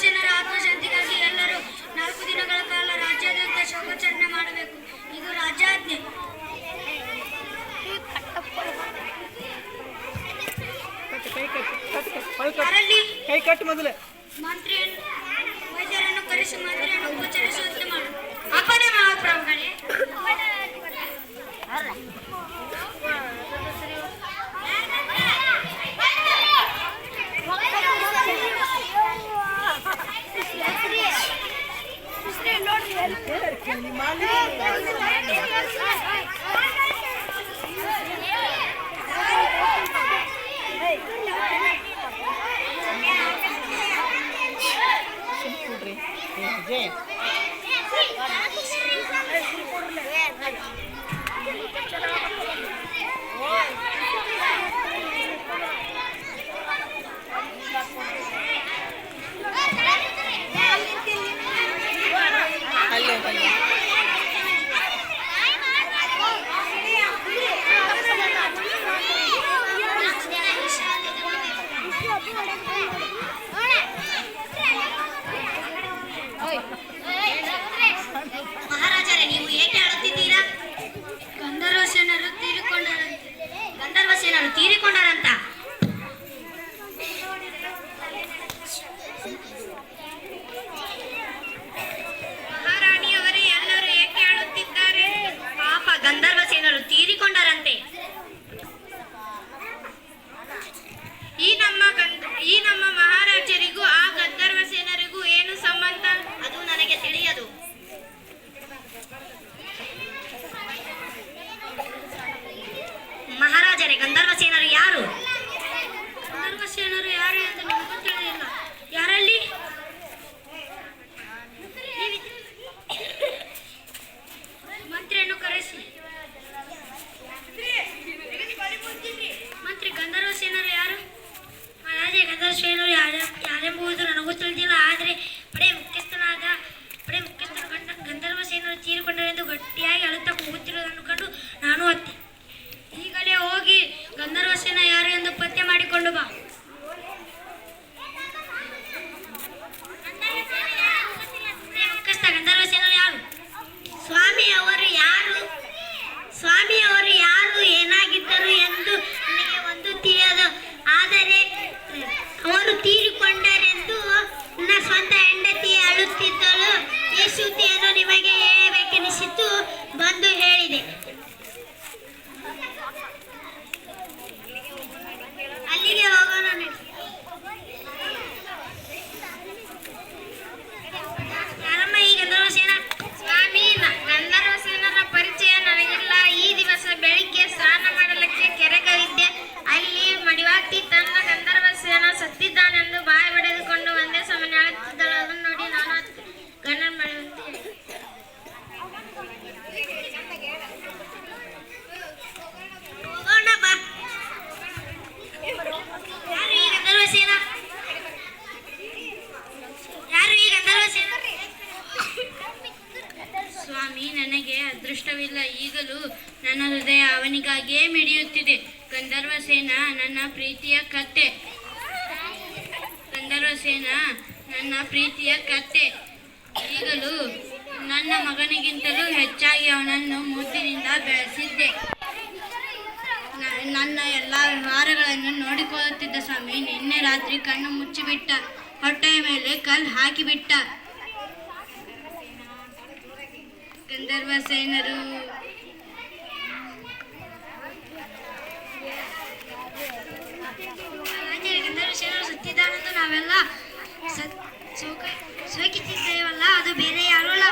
ಸೇನರ ಆತ್ಮಶಾಂತಿಗಾಗಿ ಎಲ್ಲರೂ ನಾಲ್ಕು ದಿನಗಳ ಕಾಲ ರಾಜ್ಯಾದ್ಯಂತ ಶೋಕಾಚರಣೆ ಮಾಡಬೇಕು ಇದು ರಾಜ್ಯಾಜ್ಞೆ ಮಂತ್ರಿಯನ್ನು ವೈದ್ಯರನ್ನು ಕರೆಸಿ ಮಂತ್ರಿಯನ್ನು நோட்டீஸ் ಮಹಾರಾಜೇ ಗಂಧರ್ವ ಸೇನರು ಯಾರು ಯಾರೆಂಬುದು ನನಗೂ ತಿಳಿದಿಲ್ಲ. ಆದರೆ ಪಡೆ ಮುಖ್ಯಸ್ಥನಾದ, ಪಡೆ ಮುಖ್ಯಸ್ಥನ ಗಂಡ, ಗಂಧರ್ವ ಸೇನರು ತೀರಿಕೊಂಡರೆಂದು ಗಟ್ಟಿಯಾಗಿ ಅಳುತ್ತಾ ಕೂಗುತ್ತಿರುವುದನ್ನು ಕಂಡು ನಾನು ಅತ್ತೆ. ಈಗಲೇ ಹೋಗಿ ಗಂಧರ್ವ ಸೇನ ಯಾರು ಎಂದು ಪತ್ತೆ ಮಾಡಿಕೊಂಡು ಬಾ. Susie ಅದೃಷ್ಟವಿಲ್ಲ ಈಗಲೂ ನನ್ನ ಹೃದಯ ಅವನಿಗಾಗಿಯೇ ಮಿಡಿಯುತ್ತಿದೆ. ಗಂಧರ್ವ ಸೇನ ನನ್ನ ಪ್ರೀತಿಯ ಕತ್ತೆ. ಗಂಧರ್ವ ಸೇನ ನನ್ನ ಪ್ರೀತಿಯ ಕತ್ತೆ. ಈಗಲೂ ನನ್ನ ಮಗನಿಗಿಂತಲೂ ಹೆಚ್ಚಾಗಿ ಅವನನ್ನು ಮುದ್ದಿನಿಂದ ಬೆಳೆಸಿದ್ದೆ. ನನ್ನ ಎಲ್ಲ ವ್ಯವಹಾರಗಳನ್ನು ನೋಡಿಕೊಳ್ಳುತ್ತಿದ್ದ ಸ್ವಾಮಿ, ನಿನ್ನೆ ರಾತ್ರಿ ಕಣ್ಣು ಮುಚ್ಚಿಬಿಟ್ಟ. ಹೊಟ್ಟೆಯ ಮೇಲೆ ಕಲ್ಲು ಹಾಕಿಬಿಟ್ಟ. ಗಂಧರ್ವ ಸೇನರು. ರಾಜರೇ, ಗಂಧರ್ವ ಸೇನರು ನಾವೆಲ್ಲ ಸೋಕಿತಿದ್ದೇವಲ್ಲ ಅದು ಬೇರೆ ಯಾರು ಅಲ್ಲ